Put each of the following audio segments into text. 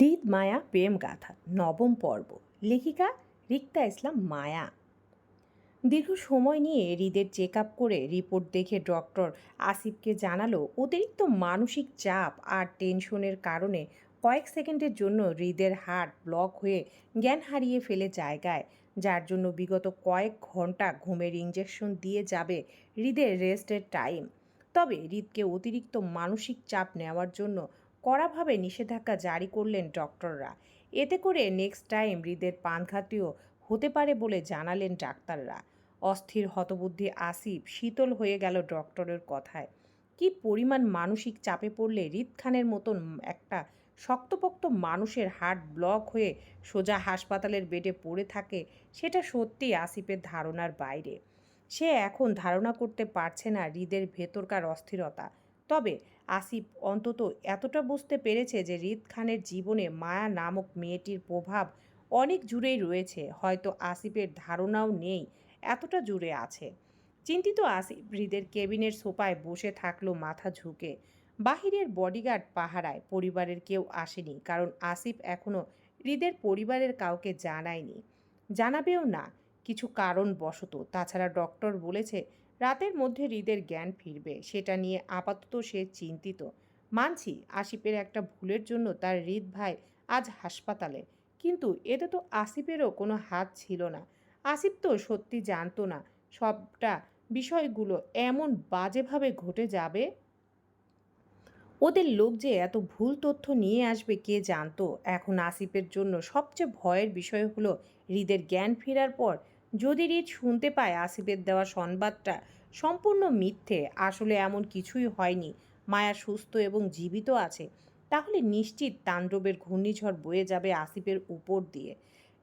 হৃদ মায়া, প্রেম গাথা, নবম পর্ব। লেখিকা রিক্তা ইসলাম মায়া। দীর্ঘ সময় নিয়ে হৃদের চেক আপ করে রিপোর্ট দেখে ডক্টর আসিফকে জানালো, অতিরিক্ত মানসিক চাপ আর টেনশনের কারণে কয়েক সেকেন্ডের জন্য হৃদের হার্ট ব্লক হয়ে জ্ঞান হারিয়ে ফেলে জায়গায়, যার জন্য বিগত কয়েক ঘণ্টা ঘুমের ইঞ্জেকশন দিয়ে যাবে হৃদের রেস্টের টাইম। তবে হৃদকে অতিরিক্ত মানসিক চাপ নেওয়ার জন্য কড়াভাবে নিষেধাজ্ঞা জারি করলেন ডক্টররা। এতে করে নেক্সট টাইম হৃদের প্রাণঘাতীয় হতে পারে বলে জানালেন ডাক্তাররা। অস্থির হতবুদ্ধি আসিফ শীতল হয়ে গেল ডক্টরের কথায়। কি পরিমাণ মানসিক চাপে পড়লে হৃদ খানের মতন একটা শক্তপোক্ত মানুষের হার্ট ব্লক হয়ে সোজা হাসপাতালের বেডে পড়ে থাকে, সেটা সত্যি আসিফের ধারণার বাইরে। সে এখন ধারণা করতে পারছে না হৃদের ভেতরকার অস্থিরতা। তবে আসিফ অন্তত এতটা বুঝতে পেরেছে যে হৃদ খানের জীবনে মায়া নামক মেয়েটির প্রভাব অনেক জুড়েই রয়েছে, হয়তো আসিফের ধারণাও নেই, এতটা জুড়ে আছে। চিন্তিত আসিফ হৃদের কেবিনের সোফায় বসে থাকল মাথা ঝুঁকে। বাহিরের বডিগার্ড পাহারায় পরিবারের কেউ আসেনি, কারণ আসিফ এখনও হৃদের পরিবারের কাউকে জানায়নি। জানাবেও না, কিছু কারণ বশত তাছাড়া ডক্টর বলেছে রাতের মধ্যে হৃদের জ্ঞান ফিরবে, সেটা নিয়ে আপাতত সে চিন্তিত। মানছি আসিফের একটা ভুলের জন্য তার হৃদ ভাই আজ হাসপাতালে, কিন্তু এতে তো আসিফেরও কোনো হাত ছিল না। আসিফ তো সত্যি জানতো না সবটা বিষয়গুলো এমন বাজেভাবে ঘটে যাবে। ওদের লোক যে এত ভুল তথ্য নিয়ে আসবে কে জানতো? এখন আসিফের জন্য সবচেয়ে ভয়ের বিষয় হলো হৃদের জ্ঞান ফেরার পর যদি হৃদ শুনতে পায় আসিফের দেওয়া সংবাদটা সম্পূর্ণ মিথ্যে, আসলে এমন কিছুই হয়নি। মায়া সুস্থ এবং জীবিত আছে, তাহলে নিশ্চিত তাণ্ডবের ঘূর্ণিঝড় বয়ে যাবে আসিফের উপর দিয়ে।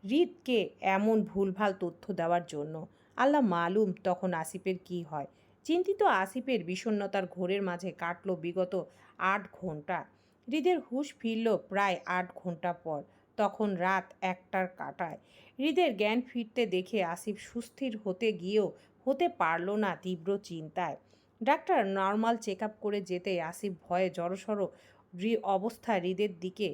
হৃদকে এমন ভুলভাল তথ্য দেওয়ার জন্য আল্লাহ মালুম তখন আসিফের কি হয়। চিন্তিত আসিফের বিষণ্ণতার ঘোরের মাঝে কাটল বিগত আট ঘণ্টা হৃদের হুঁশ ফিরল প্রায় আট ঘণ্টা পর। তখন রাত একটার কাটায়। হৃদের জ্ঞান ফিরতে দেখে আসিফ সুস্থির হতে গিয়েও হতে পারল না তীব্র চিন্তায়। ডাক্তার নর্মাল চেক আপ করে যেতে আসিফ ভয়ে জড়সড় অবস্থা হৃদের দিকে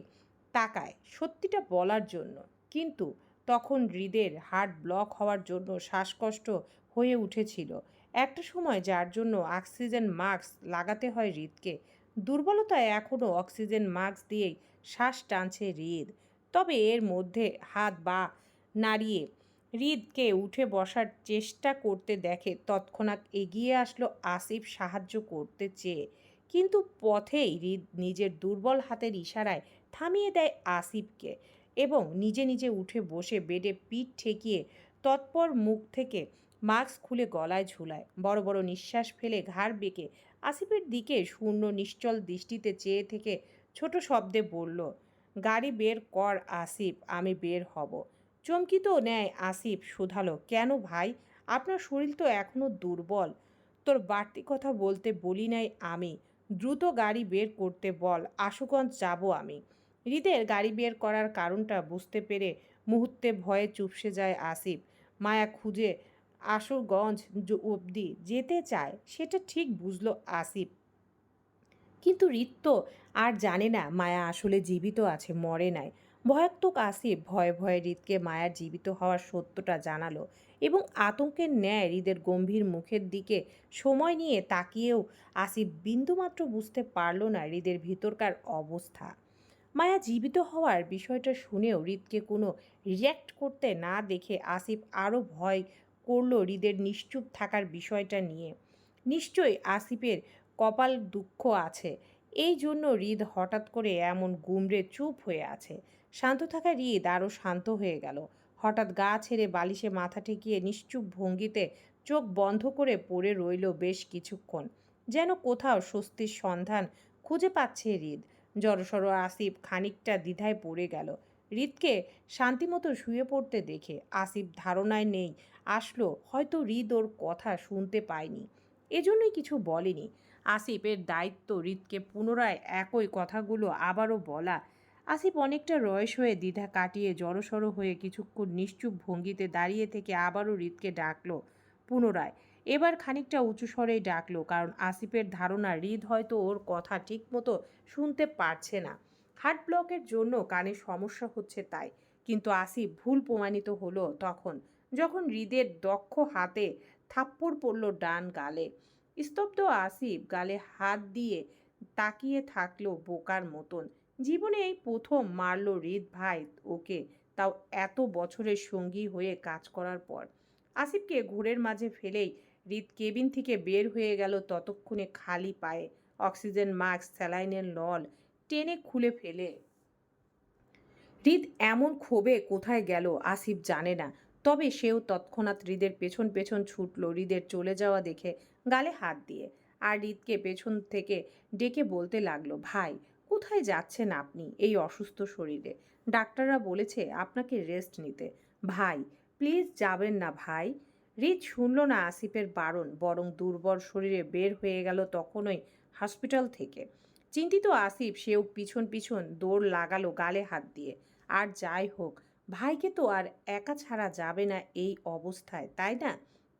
তাকায় সত্যিটা বলার জন্য। কিন্তু তখন হৃদের হার্ট ব্লক হওয়ার জন্য শ্বাসকষ্ট হয়ে উঠেছিল। একটা সময় যার জন্য অক্সিজেন মাস্ক লাগাতে হয় হৃদকে। দুর্বলতায় এখনও অক্সিজেন মাস্ক দিয়েই শ্বাস টানছে হৃদ। তবে এর মধ্যে হাত বা নাড়িয়ে হৃদকে উঠে বসার চেষ্টা করতে দেখে তৎক্ষণাৎ এগিয়ে আসলো আসিফ সাহায্য করতে চেয়ে। কিন্তু পথেই হৃদ নিজের দুর্বল হাতের ইশারায় থামিয়ে দেয় আসিফকে এবং নিজে নিজে উঠে বসে বেডে পিঠ ঠেকিয়ে তৎপর মুখ থেকে মাস্ক খুলে গলায় ঝুলায়। বড় বড় নিঃশ্বাস ফেলে ঘাড় বেঁকে আসিফের দিকে শূন্য নিশ্চল দৃষ্টিতে চেয়ে থেকে ছোট শব্দে বলল গাড়ি বের কর আসিফ, আমি বের হব। চমকিত নেয় আসিফ, শুধালো, কেন ভাই? আপনার শরীর তো এখনও দুর্বল। তোর বাড়তি কথা বলতে বলি নাই আমি। দ্রুত গাড়ি বের করতে বল, আশুগঞ্জ যাব আমি। হৃদের গাড়ি বের করার কারণটা বুঝতে পেরে মুহূর্তে ভয়ে চুপসে যায় আসিফ। মায়া খুঁজে আশুগঞ্জ অবধি যেতে চায়, সেটা ঠিক বুঝলো আসিফ। কিন্তু ঋত্য আর জানে না মায়া আসলে জীবিত আছে, মরে নাই। ভয়াত্মক আসিফ ভয়ে ভয়ে হৃদকে মায়ার জীবিত হওয়ার সত্যটা জানালো এবং আতঙ্কের ন্যায় হৃদের গম্ভীর মুখের দিকে সময় নিয়ে তাকিয়েও আসিফ বিন্দুমাত্র বুঝতে পারল না হৃদের ভিতরকার অবস্থা। মায়া জীবিত হওয়ার বিষয়টা শুনেও হৃদকে কোনো রিয়্যাক্ট করতে না দেখে আসিফ আরও ভয় করল হৃদের নিশ্চুপ থাকার বিষয়টা নিয়ে। নিশ্চয়ই আসিফের কপাল দুঃখ আছে। এই জন্য হৃদ হঠাৎ করে এমন গুমড়ে চুপ হয়ে আছে। শান্ত থাকা হৃদ আরও শান্ত হয়ে গেল। হঠাৎ গা ছেড়ে বালিশে মাথা ঠেকিয়ে নিশ্চুপ ভঙ্গিতে চোখ বন্ধ করে পড়ে রইল বেশ কিছুক্ষণ। যেন কোথাও স্বস্তির সন্ধান খুঁজে পাচ্ছে হৃদ। জড়সড় আসিফ খানিকটা দ্বিধায় পড়ে গেল। হৃদকে শান্তিমতো শুয়ে পড়তে দেখে আসিফ ধারণায় নেই। আসলো, হয়তো হৃদ ওর কথা শুনতে পায়নি। এজন্যই কিছু বলেনি। আসিফের দায়িত্ব হৃদকে পুনরায় একই কথাগুলো আবারও বলা। আসিফ অনেকটা রয়স হয়ে দ্বিধা কাটিয়ে জড়সড় হয়ে কিছুক্ষণ নিশ্চুপ ভঙ্গিতে দাঁড়িয়ে থেকে আবারও হৃদকে ডাকলো পুনরায়। এবার খানিকটা উঁচু স্বরেই ডাকলো, কারণ আসিফের ধারণা হৃদ হয়তো ওর কথা ঠিকমতো শুনতে পারছে না। হার্ট ব্লকের জন্য কানে সমস্যা হচ্ছে তাই, কিন্তু আসিফ ভুল প্রমাণিত হলো তখন, যখন হৃদের দক্ষ হাতে থাপ্পড় পড়ল ডান গালে। স্তব্ধ আসিফ গালে হাত দিয়ে তাকিয়ে থাকল বোকার মতন। জীবনে এই প্রথম মারল হৃদ ভাই ওকে, তাও এত বছরের সঙ্গী হয়ে কাজ করার পর। আসিফকে ঘোরের মাঝে ফেলেই হৃদ কেবিন থেকে বের হয়ে গেল ততক্ষণে খালি পায়ে। অক্সিজেন মাস্ক, স্যালাইনের নল টেনে খুলে ফেলে। হৃদ এমন ক্ষোভে কোথায় গেল আসিফ জানে না। তবে সেও তৎক্ষণাৎ হৃদের পেছন পেছন ছুটল হৃদের চলে যাওয়া দেখে গালে হাত দিয়ে। আর হৃদকে পেছন থেকে ডেকে বলতে লাগল, ভাই, কোথায় যাচ্ছেন আপনি এই অসুস্থ শরীরে? ডাক্তাররা বলেছে আপনাকে রেস্ট নিতে। ভাই, প্লিজ যাবেন না ভাই। হৃদ শুনল না আসিফের বারণ, বরং দুর্বল শরীরে বের হয়ে গেল তখনই হসপিটাল থেকে। চিন্তিত আসিফ সেও পিছন পিছন দৌড় লাগালো গালে হাত দিয়ে। আর যাই হোক ভাইকে তো আর একা ছাড়া যাবে না এই অবস্থায়, তাই না?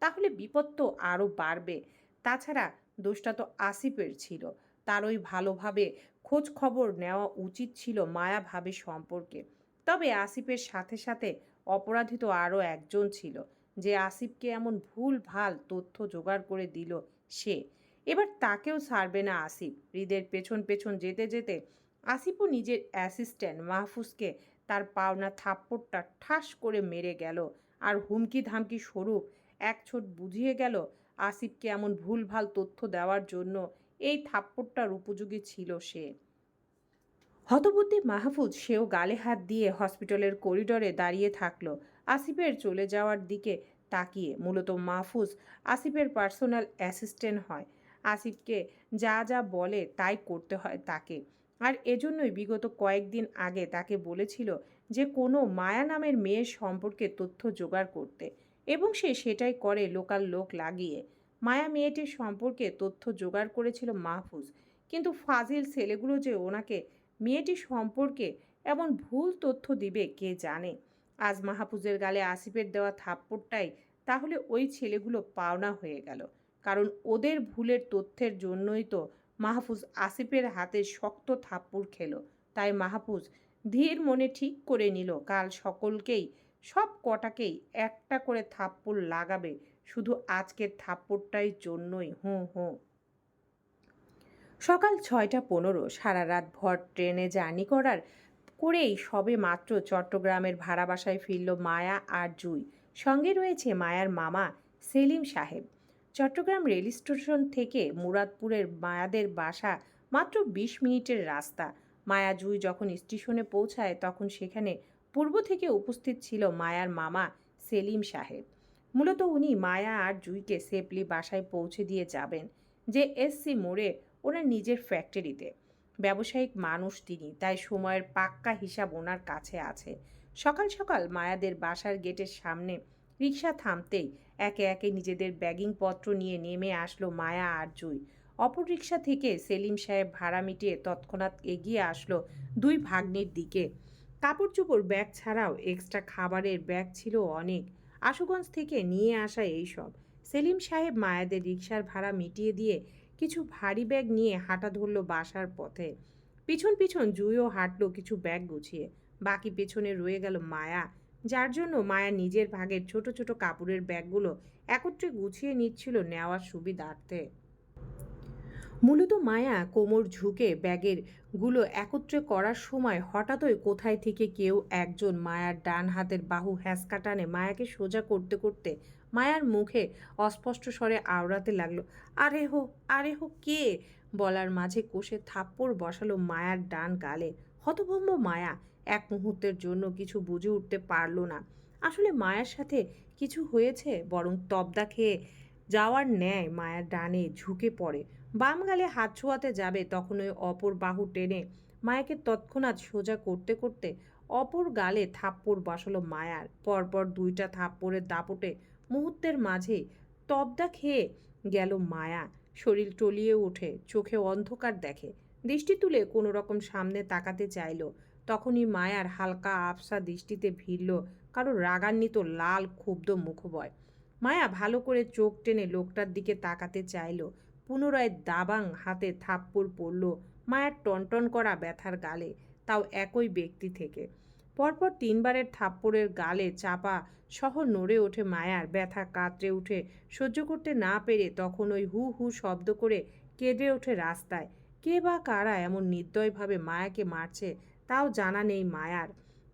তাহলে বিপদ তো আরও বাড়বে। তাছাড়া দোষটা তো আসিফের ছিল। তার ওই ভালোভাবে খোঁজ খবর নেওয়া উচিত ছিল মায়া ভাবে সম্পর্কে। তবে আসিফের সাথে সাথে অপরাধী তো আরও একজন ছিল, যে আসিফকে এমন ভুল ভালো তথ্য জোগাড় করে দিল সে। এবার তাকেও ছাড়বে না আসিফ। হৃদের পেছন পেছন যেতে যেতে আসিফও নিজের অ্যাসিস্ট্যান্ট মাহফুজকে তার পাওনা থাপ্পড়টা ঠাস করে মেরে গেল। আর হুমকি ধামকি স্বরূপ এক ছোট বুঝিয়ে গেল, আসিফকে এমন ভুলভাল তথ্য দেওয়ার জন্য এই থাপ্পড়টার উপযোগী ছিল সে। হতবুদ্ধি মাহফুজ সেও গালে হাত দিয়ে হসপিটালের করিডোরে দাঁড়িয়ে থাকল। আসিফের চলে যাওয়ার দিকে তাকিয়ে মূলত মাহফুজ আসিফের পার্সোনাল অ্যাসিস্ট্যান্ট হয়। আসিফকে যা যা বলে তাই করতে হয় তাকে। আর এজন্যই বিগত কয়েকদিন আগে তাকে বলেছিল যে কোনো মায়া নামের মেয়ের সম্পর্কে তথ্য জোগাড় করতে এবং সে সেটাই করে লোকাল লোক লাগিয়ে। মায়া মেয়েটির সম্পর্কে তথ্য জোগাড় করেছিল মাহফুজ। কিন্তু ফাজিল ছেলেগুলো যে ওনাকে মেয়েটি সম্পর্কে এমন ভুল তথ্য দিবে কে জানে? আজ মাহফুজের গালে আসিফের দেওয়া থাপ্পড়টাই তাহলে ওই ছেলেগুলো পাওনা হয়ে গেল। কারণ ওদের ভুলের তথ্যের জন্যই তো মাহফুজ আসিফের হাতে শক্ত থাপ্পড় খেলো। তাই মাহফুজ ধীর মনে ঠিক করে নিল, কাল সকলকেই, সব কটাকেই একটা করে থাপ্পড় লাগাবে। শুধু আজকের থাপ্পড়টাই জন্যই, হুঁ হুঁ। সকাল ছয়টা পনেরো, সারা রাত ভর ট্রেনে জার্নি করার করেই সবে মাত্র চট্টগ্রামের ভাড়া বাসায় ফিরল মায়া আর জুই। সঙ্গে রয়েছে মায়ার মামা সেলিম সাহেব। চট্টগ্রাম রেল স্টেশন থেকে মুরাদপুরের মায়াদের বাসা মাত্র বিশ মিনিটের রাস্তা। মায়া জুই যখন স্টেশনে পৌঁছায়, তখন সেখানে পূর্ব থেকে উপস্থিত ছিল মায়ার মামা সেলিম সাহেব। মূলত উনি মায়া আর জুইকে সেফলি বাসায় পৌঁছে দিয়ে যাবেন যে এসসি মোড়ে ওনার নিজের ফ্যাক্টরিতে। ব্যবসায়িক মানুষ তিনি, তাই সময়ের পাক্কা হিসাব ওনার কাছে আছে। সকাল সকাল মায়াদের বাসার গেটের সামনে রিক্সা থামতেই একে একে নিজেদের ব্যাগিংপত্র নিয়ে নেমে আসলো মায়া আর জুই। অপর রিক্সা থেকে সেলিম সাহেব ভাড়া মিটিয়ে তৎক্ষণাৎ এগিয়ে আসলো দুই ভাগ্নির দিকে। কাপড় চোপড় ব্যাগ ছাড়াও এক্সট্রা খাবারের ব্যাগ ছিল অনেক। আশুগঞ্জ থেকে নিয়ে আসা এইসব। সেলিম সাহেব মায়াদের রিক্সার ভাড়া মিটিয়ে দিয়ে কিছু ভারী ব্যাগ নিয়ে হাঁটা ধরল বাসার পথে। পিছন পিছন জুইও হাঁটলো কিছু ব্যাগ গুছিয়ে। বাকি পেছনে রয়ে গেল মায়া যার জন্য মায়া নিজের ভাগের ছোট ছোট কাপড়ের ব্যাগগুলো একত্রে গুছিয়ে নিচ্ছিল নেওয়ার সুবিধার্থে। মূলত মায়া কোমর ঝুঁকে ব্যাগেরগুলো একত্রে করার সময় হঠাৎই কোথায় থেকে কেউ একজন মায়ার ডান হাতের বাহু হ্যাঁচকা টানে মায়াকে সোজা করতে করতে মায়ার মুখে অস্পষ্ট স্বরে আওড়াতে লাগল, আরে হো আরে হো, কে? বলার মাঝে কোষে থাপ্পড় বসালো মায়ার ডান গালে। হতভম্ব মায়া এক মুহূর্তের জন্য কিছু বুঝে উঠতে পারল না। আসলে মায়ের সাথে কিছু হয়েছে বরং তবদা খেয়ে যাওয়ার ন্যায় মায়ের ডানে ঝুঁকে পড়ে। বাম গালে হাত ছোঁয়াতে যাবে তখন ওই অপর বাহু টেনে মায়াকে তৎক্ষণাৎ সোজা করতে করতে অপর গালে থাপ্পড় বসালো মায়ার। পরপর দুইটা থাপ্পড়ের দাপটে মুহূর্তের মাঝে তবদা খেয়ে গেল মায়া। শরীর টলিয়ে ওঠে, চোখে অন্ধকার দেখে। দৃষ্টি তুলে কোনো রকম সামনে তাকাতে চাইল। তখনই মায়ার হালকা আফসা দৃষ্টিতে ভিড়ল কারও রাগান্বিত লাল ক্ষুব্ধ মুখবয়। মায়া ভালো করে চোখ টেনে লোকটার দিকে তাকাতে চাইল। পুনরায় দাবাং হাতে থাপ্পড় পড়ল মায়ার টনটন করা ব্যথার গালে, তাও একই ব্যক্তি থেকে। পরপর তিনবারের থাপ্পড়ের গালে চাপা সহ নড়ে ওঠে মায়ার, ব্যথা কাতরে উঠে। সহ্য করতে না পেরে তখন ওই হু হু শব্দ করে কেঁদে ওঠে রাস্তায়। কে বা কারা এমন নির্দয়ভাবে মায়াকে মারছে তাও জানা নেই মায়ার।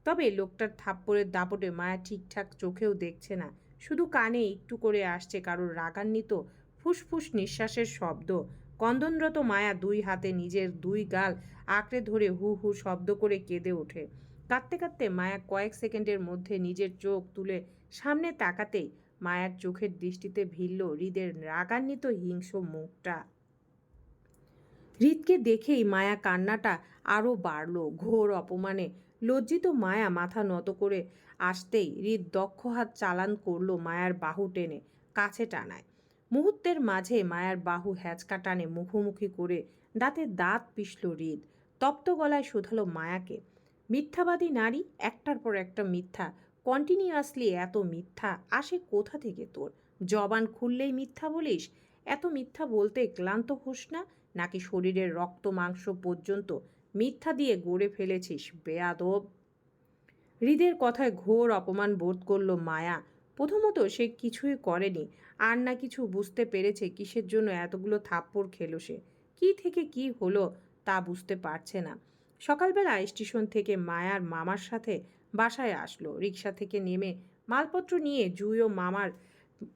তবে লোকটার থাপ্পড়ের দাপটে মায়া ঠিকঠাক চোখেও দেখছে না। শুধু কানে একটু করে আসছে কারোর রাগান্বিত, ফুসফুস নিঃশ্বাসের শব্দ। কন্দনরত মায়া দুই হাতে নিজের দুই গাল আঁকড়ে ধরে হু হু শব্দ করে কেঁদে ওঠে। কাঁদতে কাঁদতে মায়া কয়েক সেকেন্ডের মধ্যে নিজের চোখ তুলে সামনে তাকাতেই মায়ার চোখের দৃষ্টিতে ভিড়ল হৃদের রাগান্বিত হিংস্র মুখটা। হৃদকে দেখেই মায়া কান্নাটা আরও বাড়ল। ঘোর অপমানে লজ্জিত মায়া মাথা নত করে আসতেই হৃদ দক্ষ হাত চালান করল মায়ার বাহু টেনে কাছে টানায়। মুহূর্তের মাঝে মায়ার বাহু হ্যাচকা টানে মুখোমুখি করে দাঁতে দাঁত পিষল হৃদ। তপ্ত গলায় শোধালো মায়াকে, মিথ্যাবাদী নারী, একটার পর একটা মিথ্যা। কন্টিনিউয়াসলি এত মিথ্যা, আসে কোথা থেকে তোর? জবান খুললেই মিথ্যা বলিস? এত মিথ্যা বলতে ক্লান্ত হোস না নাকি শরীরের রক্ত মাংস পর্যন্ত মিথ্যা দিয়ে গড়ে ফেলেছিস, বেয়াদব? হৃদের কথায় ঘোর অপমান বোধ করল মায়া। প্রথমত সে কিছুই করেনি, আর না কিছু বুঝতে পেরেছে কিসের জন্য এতগুলো থাপ্পড় খেলো সে। কী থেকে কি হলো তা বুঝতে পারছে না। সকালবেলা স্টেশন থেকে মায়ার মামার সাথে বাসায় আসলো। রিক্সা থেকে নেমে মালপত্র নিয়ে জুইও মামার,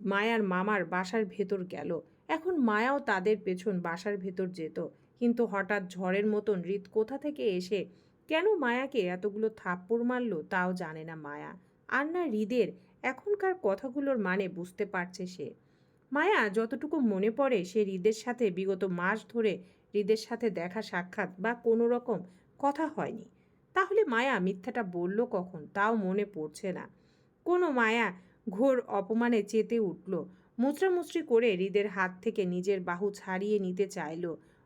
মায়ার মামার বাসার ভেতর গেল। এখন মায়াও তাদের পেছন বাসার ভেতর যেত। কিন্তু হঠাৎ ঝড়ের মতন হৃদ কোথা থেকে এসে কেন মায়াকে এতগুলো থাপ্পড় মারল তাও জানে না মায়া। আর না হৃদের, এখনকার কথাগুলোর মানে বুঝতে পারছে সে। মায়া যতটুকু মনে পড়ে সে হৃদের সাথে বিগত মাস ধরে হৃদের সাথে দেখা সাক্ষাৎ বা কোনো রকম কথা হয়নি। তাহলে মায়া মিথ্যাটা বলল কখন তাও মনে পড়ছে না। কোনো মায়া ঘোর অপমানে চেতে উঠল। মুচড়ামুচড়ি করে হৃদের হাত থেকে নিজের বাহু ছাড়িয়ে নিতে চাইল।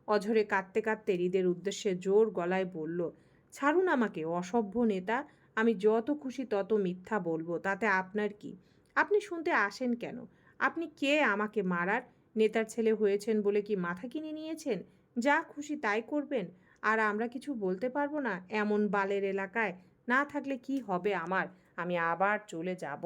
অঝরে কাঁদতে কাঁদতে হৃদের উদ্দেশ্যে জোর গলায় বলল, ছাড়ুন আমাকে, অসভ্য নেতা, আমি যত খুশি তত মিথ্যা বলব, তাতে আপনার কি? আপনি শুনতে আসেন কেন? আপনি কে আমাকে মারার? নেতার ছেলে হয়েছেন বলে কি মাথা কিনে নিয়েছেন? যা খুশি তাই করবেন? আর আমরা কিছু বলতে পারব না? এমন বালের এলাকায় না থাকলে কি হবে আমার? আমি আবার চলে যাব।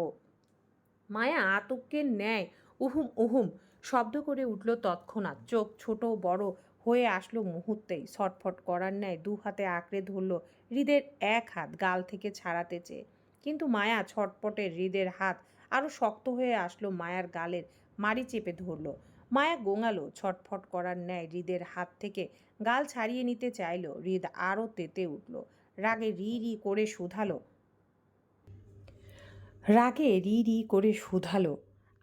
মায়া আতঙ্কের ন্যায় উহুম উহুম শব্দ করে উঠল তৎক্ষণাৎ। চোখ ছোট বড় হয়ে আসলো মুহূর্তেই ছটফট করার ন্যায় দু হাতে আঁকড়ে ধরল হৃদের এক হাত গাল থেকে ছাড়াতে চেয়ে। কিন্তু মায়া ছটপটের হৃদের হাত আরও শক্ত হয়ে আসলো মায়ার গালের মারি চেপে ধরল। মায়া গোঙালো ছটফট করার ন্যায় হৃদের হাত থেকে গাল ছাড়িয়ে নিতে চাইল। হৃদ আরও তেতে উঠল। রাগে রি রি করে শুধালো। রাগে রি রি করে শুধালো।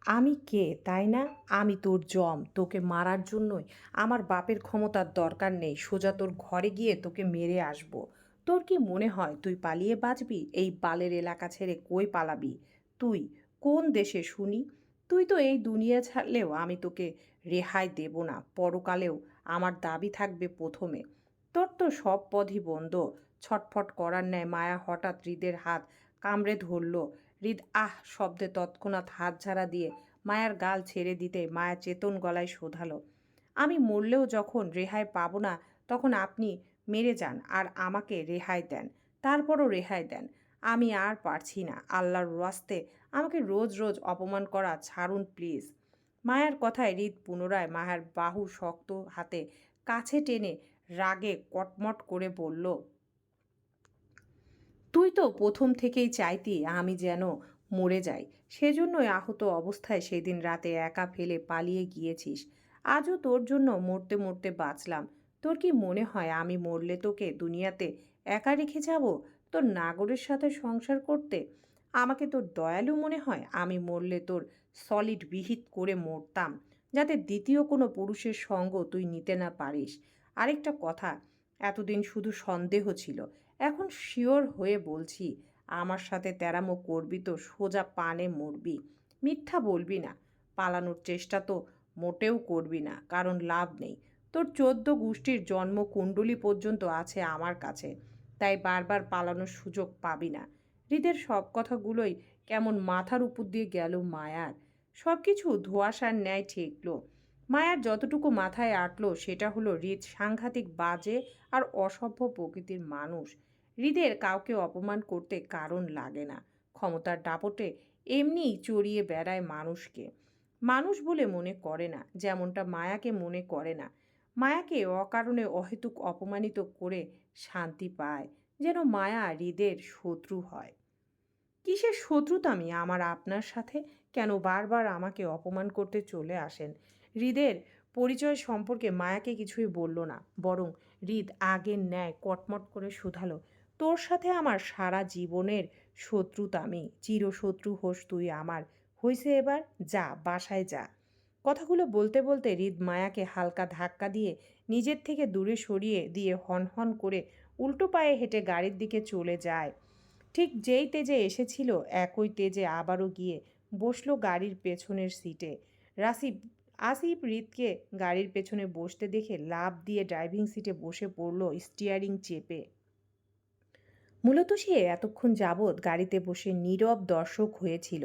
আমি কে, তাই না? আমি তোর জম, তোকে মারার জন্যই। আমার বাপের ক্ষমতার দরকার নেই, সোজা তোর ঘরে গিয়ে তোকে মেরে আসব। তোর কি মনে হয় তুই পালিয়ে বাঁচবি? এই বালের এলাকা ছেড়ে কই পালাবি? তুই কোন দেশে, শুনি? তুই তো এই দুনিয়া ছাড়লেও আমি তোকে রেহাই দেব না। পরকালেও আমার দাবি থাকবে প্রথমে। তোর তো সব পথই বন্ধ। ছটফট করার ন্যায় মায়া হঠাৎ হৃদের হাত কামড়ে ধরল। হৃদ আহ শব্দে তৎক্ষণাৎ হাত ঝাড়া দিয়ে মায়ার গাল ছেড়ে দিতে মায়া চেতন গলায় শোধালো। আমি মরলেও যখন রেহাই পাব না, তখন আপনি মেরে যান আর আমাকে রেহাই দেন। তারপরও রেহাই দেন। আমি আর পারছি না। আল্লাহর রাস্তে আমাকে রোজ রোজ অপমান করা ছাড়ুন প্লিজ। মায়ার কথায় হৃদ পুনরায় মায়ার বাহু শক্ত হাতে কাছে টেনে রাগে কটমট করে বলল তুই তো প্রথম থেকেই চাইতি আমি যেন মরে যাই। সেজন্যই আহত অবস্থায় সেদিন রাতে একা ফেলে পালিয়ে গিয়েছিস। আজও তোর জন্য মরতে মরতে বাঁচলাম। তোর কি মনে হয় আমি মরলে তোকে দুনিয়াতে একা রেখে যাব? তোর নাগরের সাথে সংসার করতে আমাকে তোর দয়ালু মনে হয়? আমি মরলে তোর সলিড বিহিত করে মরতাম, যাতে দ্বিতীয় কোনো পুরুষের সঙ্গ তুই নিতে না পারিস। আরেকটা কথা, এতদিন শুধু সন্দেহ ছিল এখন শিওর হয়ে বলছি, আমার সাথে তেরামো করবি তো সোজা পানে মরবি। মিথ্যা বলবি না। পালানোর চেষ্টা তো মোটেও করবি না, কারণ লাভ নেই। তোর চোদ্দ গোষ্ঠীর জন্ম কুণ্ডলী পর্যন্ত আছে আমার কাছে, তাই বারবার পালানোর সুযোগ পাবি না। হৃদের সব কথাগুলোই কেমন মাথার উপর দিয়ে গেল মায়ার। সব কিছু ধোয়াশার ন্যায় ঠেকলো। মায়ার যতটুকু মাথায় আটলো, সেটা হলো হৃদ সাংঘাতিক বাজে আর অসভ্য প্রকৃতির মানুষ। হৃদের কাউকে অপমান করতে কারণ লাগে না। ক্ষমতার দাপটে এমনিই চড়িয়ে বেড়ায় মানুষকে। মানুষ বলে মনে করে না, যেমনটা মায়াকে মনে করে না। মায়াকে অকারণে অহেতুক অপমানিত করে শান্তি পায়, যেন মায়া হৃদের শত্রু হয়। কিসের শত্রুতামি আমার আপনার সাথে কেন বারবার আমাকে অপমান করতে চলে আসেন? হৃদের পরিচয় সম্পর্কে মায়াকে কিছুই বলল না, বরং হৃদ আগের ন্যায় কটমট করে শুধালো। তোর সাথে আমার সারা জীবনের শত্রুতামি চিরশত্রু হোস তুই আমার। হইছে এবার, যা, বাসায় যা। কথাগুলো বলতে বলতে হৃদ মায়াকে হালকা ধাক্কা দিয়ে নিজের থেকে দূরে সরিয়ে দিয়ে হন হন করে উল্টো পায়ে হেঁটে গাড়ির দিকে চলে যায়। ঠিক যেই তেজে এসেছিল, একই তেজে আবারও গিয়ে বসল গাড়ির পেছনের সিটে। রাসিব, আসিফ হৃদকে গাড়ির পেছনে বসতে দেখে লাভ দিয়ে ড্রাইভিং সিটে বসে পড়ল স্টিয়ারিং চেপে। মূলত সে এতক্ষণ যাবৎ গাড়িতে বসে নীরব দর্শক হয়েছিল।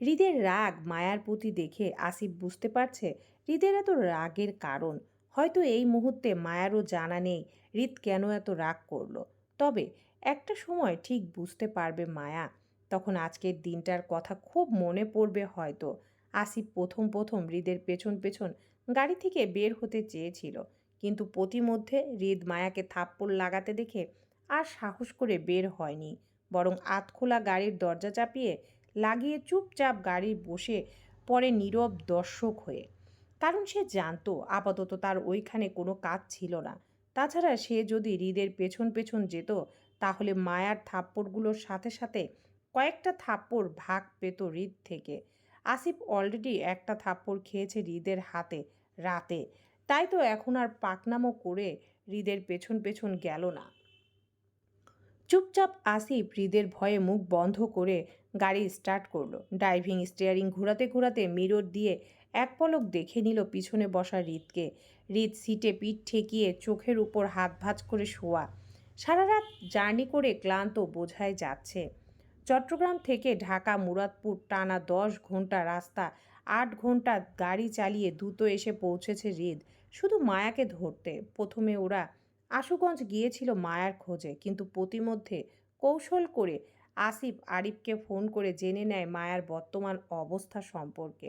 হৃদের রাগ মায়ার প্রতি দেখে আসিফ বুঝতে পারছে হৃদের এত রাগের কারণ। হয়তো এই মুহূর্তে মায়ারও জানা নেই হৃদ কেন এত রাগ করল। তবে একটা সময় ঠিক বুঝতে পারবে মায়া। তখন আজকের দিনটার কথা খুব মনে পড়বে হয়তো। আসিফ প্রথম প্রথম হৃদের পেছন পেছন গাড়ি থেকে বের হতে চেয়েছিল। কিন্তু প্রতিমধ্যে হৃদ মায়াকে থাপ্পড় লাগাতে দেখে আর সাহস করে বের হয়নি। বরং আতখোলা গাড়ির দরজা চাপিয়ে লাগিয়ে চুপচাপ গাড়ি বসে পরে নীরব দর্শক হয়ে। কারণ সে জানতো আপাতত তার ওইখানে কোনো কাজ ছিল না। তাছাড়া সে যদি হৃদের পেছন পেছন যেত, তাহলে মায়ার থাপ্পড়গুলোর সাথে সাথে কয়েকটা থাপ্পড় ভাগ পেত হৃদ থেকে। আসিফ অলরেডি একটা থাপ্পড় খেয়েছে হৃদের হাতে, রাতে। তাই তো এখন আর পাকনামো করে হৃদের পেছন পেছন গেল না। চুপচাপ আসিফ হৃদের ভয়ে মুখ বন্ধ করে গাড়ি স্টার্ট করল। ড্রাইভিং স্টিয়ারিং ঘোরাতে ঘোরাতে মিরর দিয়ে এক পলক দেখে নিল পিছনে বসা হৃদকে। হৃদ সিটে পিঠ ঠেকিয়ে চোখের উপর হাত ভাঁজ করে শোয়া। সারা রাত জার্নি করে ক্লান্ত বোঝাই যাচ্ছে। চট্টগ্রাম থেকে ঢাকা, মুরাদপুর টানা দশ ঘণ্টা রাস্তা, আট ঘণ্টা গাড়ি চালিয়ে দ্রুত এসে পৌঁছেছে হৃদ। শুধু মায়াকে ধরতে। প্রথমে ওরা আশুগঞ্জ গিয়েছিল মায়ার খোঁজে, কিন্তু প্রতিমধ্যে কৌশল করে আসিফ আরিফকে ফোন করে জেনে নেয় মায়ার বর্তমান অবস্থা সম্পর্কে।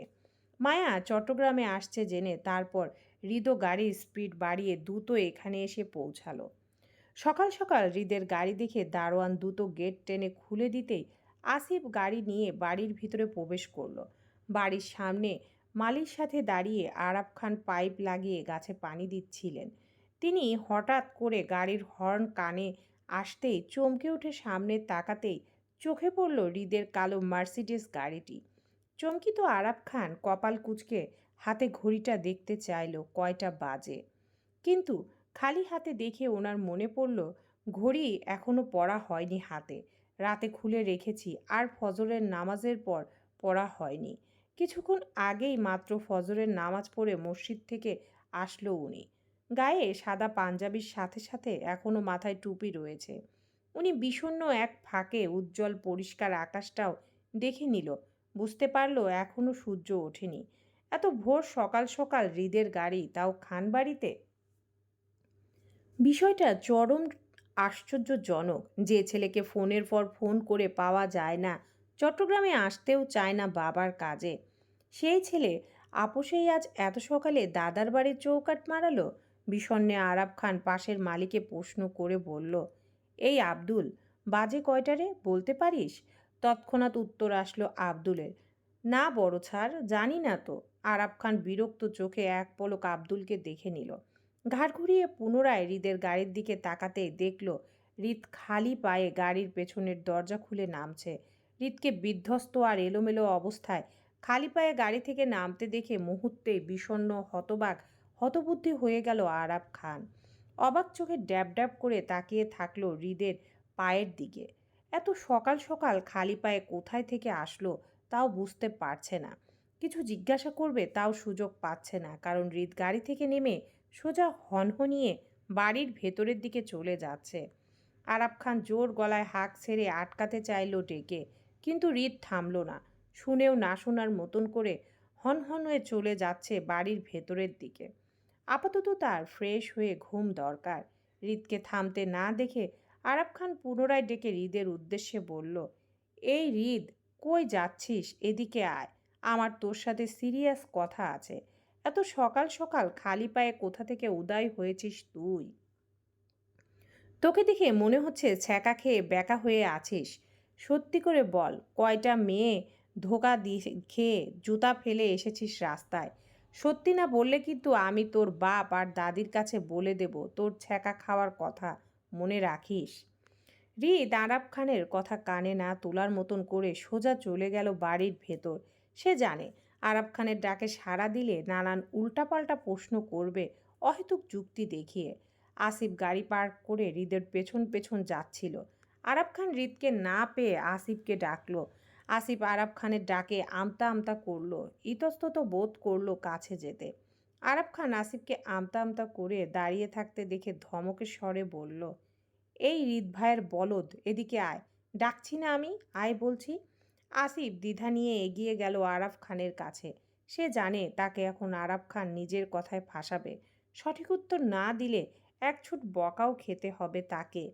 মায়া চট্টগ্রামে আসছে জেনে তারপর হৃদ গাড়ির স্পিড বাড়িয়ে দ্রুত এখানে এসে পৌঁছালো। সকাল সকাল হৃদের গাড়ি দেখে দারোয়ান দ্রুত গেট টেনে খুলে দিতেই আসিফ গাড়ি নিয়ে বাড়ির ভিতরে প্রবেশ করল। বাড়ির সামনে মালির সাথে দাঁড়িয়ে আরাব খান পাইপ লাগিয়ে গাছে পানি দিচ্ছিলেন। তিনি হঠাৎ করে গাড়ির হর্ন কানে আসতেই চমকে উঠে সামনে তাকাতেই চোখে পড়ল হৃদের কালো মার্সিডিস গাড়িটি। চমকিত আরাব খান কপাল কুচকে হাতে ঘড়িটা দেখতে চাইল কয়টা বাজে। কিন্তু খালি হাতে দেখে ওনার মনে পড়ল, ঘড়ি এখনও পড়া হয়নি হাতে। রাতে খুলে রেখেছি, আর ফজরের নামাজের পর পড়া হয়নি। কিছুক্ষণ আগেই মাত্র ফজরের নামাজ পড়ে মসজিদ থেকে আসলো উনি। গায়ে সাদা পাঞ্জাবির সাথে সাথে এখনও মাথায় টুপি রয়েছে। উনি বিষণ্ন এক ফাঁকে উজ্জ্বল পরিষ্কার আকাশটাও দেখে নিল। বুঝতে পারল এখনও সূর্য ওঠেনি। এত ভোর সকাল সকাল হৃদের গাড়ি, তাও খানবাড়িতে? বিষয়টা চরম আশ্চর্যজনক। যে ছেলেকে ফোনের পর ফোন করে পাওয়া যায় না, চট্টগ্রামে আসতেও চায় না বাবার কাজে। সেই ছেলে আপোষেই আজ এত সকালে দাদার বাড়ির চৌকাট মারালো? বিষণ্নে আরাব খান পাশের মালিকে প্রশ্ন করে বলল, এই আব্দুল, বাজে কয়টারে? বলতে পারিস? তৎক্ষণাৎ উত্তর আসলো আব্দুলের, না বড় ছাড় জানি না তো। আরাব খান বিরক্ত চোখে এক পলক আব্দুলকে দেখে নিল, ঘাড় ঘুরিয়ে পুনরায় হৃদের গাড়ির দিকে তাকাতে দেখল, হৃদ খালি পায়ে গাড়ির পেছনের দরজা খুলে নামছে, হৃদকে বিধ্বস্ত আর এলোমেলো অবস্থায় খালি পায়ে গাড়ি থেকে নামতে দেখে মুহূর্তে বিষণ্ন হতবাক হতবুদ্ধি হয়ে গেল আরাব খান। অবাক চোখে ড্যাব ড্যাব করে তাকিয়ে থাকল হৃদের পায়ের দিকে। এত সকাল সকাল খালি পায়ে কোথায় থেকে আসলো তাও বুঝতে পারছে না। কিছু জিজ্ঞাসা করবে তাও সুযোগ পাচ্ছে না, কারণ হৃদ গাড়ি থেকে নেমে সোজা হনহনিয়ে বাড়ির ভেতরের দিকে চলে যাচ্ছে। আরাব খান জোর গলায় হাঁক ছেড়ে আটকাতে চাইল ডেকে, কিন্তু হৃদ থামল না। শুনেও না শোনার মতন করে হনহন হয়ে চলে যাচ্ছে বাড়ির ভেতরের দিকে। আপাতত তার ফ্রেশ হয়ে ঘুম দরকার। হৃদকে থামতে না দেখে আরাব খান পুনরায় ডেকে হৃদের উদ্দেশ্যে বলল, এই হৃদ, কই যাচ্ছিস? এদিকে আয়। আমার তোর সাথে সিরিয়াস কথা আছে। এত সকাল সকাল খালি পায়ে কোথা থেকে উদয় হয়েছিস তুই? তোকে দেখে মনে হচ্ছে ছ্যাঁকা খেয়ে ব্যাকা হয়ে আছিস। সত্যি করে বল, কয়টা মেয়ে ধোকা দিয়ে খেয়ে জুতা ফেলে এসেছিস রাস্তায়? সত্যি না বললে কিন্তু আমি তোর বাপ আর দাদির কাছে বলে দেব তোর ছ্যাঁকা খাওয়ার কথা মনে রাখিস। রিদ আরাব খানের কথা কানে না তোলার মতন করে সোজা চলে গেল বাড়ির ভেতর। সে জানে আরাব খানের ডাকে সাড়া দিলে নানান উল্টাপাল্টা প্রশ্ন করবে অহেতুক যুক্তি দেখিয়ে। আসিফ গাড়ি পার্ক করে হৃদের পেছন পেছন যাচ্ছিল। আরাব খান হৃদকে না পেয়ে আসিফকে ডাকলো আসিফ আরাব খানের ডাকে আমতা আমতা করল, ইতস্তত বোধ করল কাছে যেতে। আরাব খান আসিফকে আমতা আমতা করে দাঁড়িয়ে থাকতে দেখে ধমকের স্বরে বলল, এই হৃদ ভাইয়ের বলদ, এদিকে আয়। ডাকছি না আমি, আয় বলছি। আসিফ দ্বিধা নিয়ে এগিয়ে গেল আরাফ খানের কাছে। সে জানে তাকে এখন আরাফ খান নিজের কথায় ফাঁসাবে। সঠিক উত্তর না দিলে এক ছুট বকাও খেতে হবে তাকে।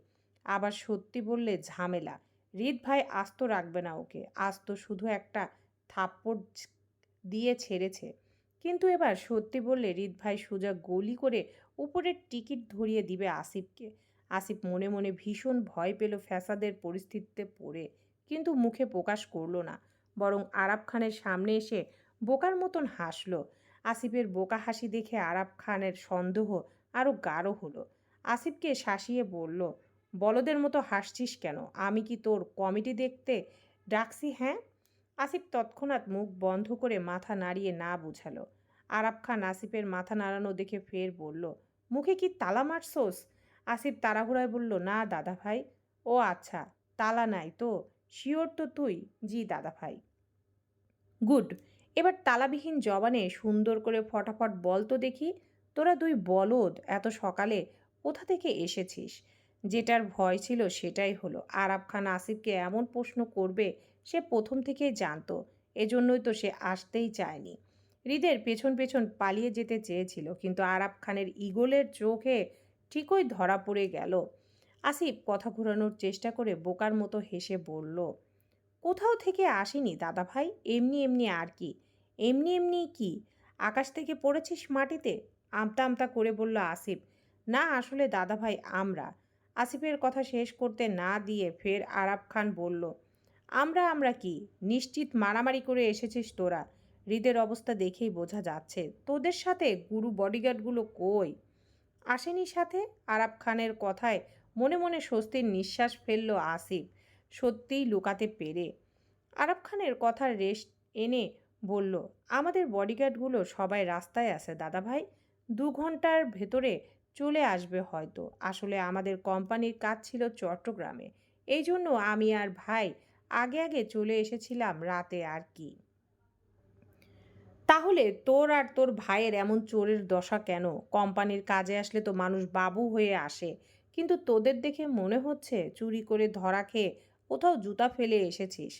আবার সত্যি বললে ঝামেলা। হৃদ ভাই আস্ত রাখবে না ওকে। আস্ত শুধু একটা থাপ্পড় দিয়ে ছেড়েছে। কিন্তু এবার সত্যি বললে হৃদ ভাই সোজা গলি করে উপরের টিকিট ধরিয়ে দিবে আসিফকে। আসিফ মনে মনে ভীষণ ভয় পেল ফ্যাসাদের পরিস্থিতিতে পড়ে। কিন্তু মুখে প্রকাশ করল না। বরং আরাব খানের সামনে এসে বোকার মতন হাসলো। আসিফের বোকা হাসি দেখে আরাব খানের সন্দেহ আরও গাঢ় হলো। আসিফকে শাসিয়ে বলল বলদের মতো হাসছিস কেন? আমি কি তোর কমিটি দেখতে ডাকছি হ্যাঁ? আসিফ তৎক্ষণাৎ মুখ বন্ধ করে মাথা নাড়িয়ে না বুঝালো। আরাব খান আসিফের মাথা নাড়ানো দেখে ফের বলল, মুখে কি তালা মারছোস? আসিফ তাড়াহুড়ায় বলল, না দাদা ভাই। ও আচ্ছা তালা নাই তো? শিওর তো তুই? জি দাদা ভাই। গুড, এবার তালাবিহীন জবানে সুন্দর করে ফটাফট বল তো দেখি। তোরা দুই বলদ, এত সকালে কোথা থেকে এসেছিস? যেটার ভয় ছিল সেটাই হলো। আরাব খান আসিফকে এমন প্রশ্ন করবে, সে প্রথম থেকেই জানতো, এজন্যই তো সে আসতেই চায়নি। হৃদের পেছন পেছন পালিয়ে যেতে চেয়েছিল, কিন্তু আরাব খানের ইগলের চোখে ঠিকই ধরা পড়ে গেল। আসিফ কথা ঘোরানোর চেষ্টা করে বোকার মতো হেসে বলল, কোথাও থেকে আসিনি দাদা ভাই? এমনি এমনি আর কি? এমনি এমনি কি? আকাশ থেকে পড়েছিস মাটিতে? আমতা আমতা করে বলল আসিফ, না আসলে দাদা ভাই, আমরা। আসিফের কথা শেষ করতে না দিয়ে ফের আরাব খান বলল, আমরা আমরা কি? নিশ্চিত মারামারি করে এসেছিস তোরা। হৃদের অবস্থা দেখেই বোঝা যাচ্ছে। তোদের সাথে গুরু বডিগার্ডগুলো কই? আসেনি সাথে? আরাব খানের কথায় মনে মনে স্বস্তির নিঃশ্বাস ফেলল আসিফ। সত্যিই লুকাতে পেরে। আরাব খানের কথার রেশ এনে বলল, আমাদের বডিগার্ডগুলো সবাই রাস্তায় আছে দাদা ভাই দু ঘণ্টার ভেতরে চলে আসবে হয়তো। আসলে আমাদের কোম্পানির কাজ ছিল চট্টগ্রামে। এই জন্য আমি আর ভাই আগে আগে চলে এসেছিলাম রাতে আর কি। তাহলে তোর আর তোর ভাইয়ের এমন চোরের দশা কেন? কোম্পানির কাজে আসলে তো মানুষ বাবু হয়ে আসে। কিন্তু তোদের দেখে মনে হচ্ছে চুরি করে ধরা খেয়ে কোথাও জুতা ফেলে এসেছিস।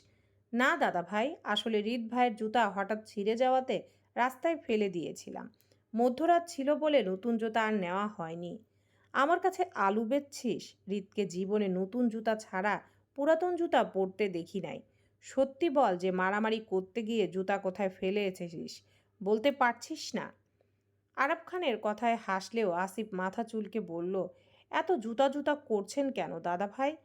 না দাদা ভাই, আসলে রিত ভাইয়ের জুতা হঠাৎ ছিঁড়ে যাওয়াতে রাস্তায় ফেলে দিয়েছিলাম। মধ্যরাত ছিল বলে নতুন জুতা আর নেওয়া হয়নি। আমার কাছে আলু বেচছিস? হৃদকে জীবনে নতুন জুতা ছাড়া পুরাতন জুতা পরতে দেখি নাই। সত্যি বল যে মারামারি করতে গিয়ে জুতা কোথায় ফেলে এসেছিস? বলতে পারছিস না। আরব খানের কথায় হাসলেও আসিফ মাথা চুলকে বলল, এত জুতা জুতা করছেন কেন দাদা ভাই?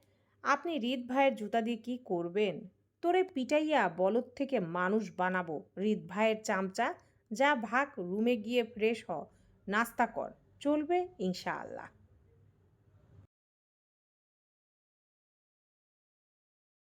আপনি রিত ভাইয়ের জুতা দিয়ে কি করবেন? তোরে পিটাইয়া বলদ থেকে মানুষ বানাবো, রিত ভাইয়ের চামচা যা ভাগ রুমে গিয়ে ফ্রেশ হ। নাস্তা কর। চলবে ইনশাআল্লাহ।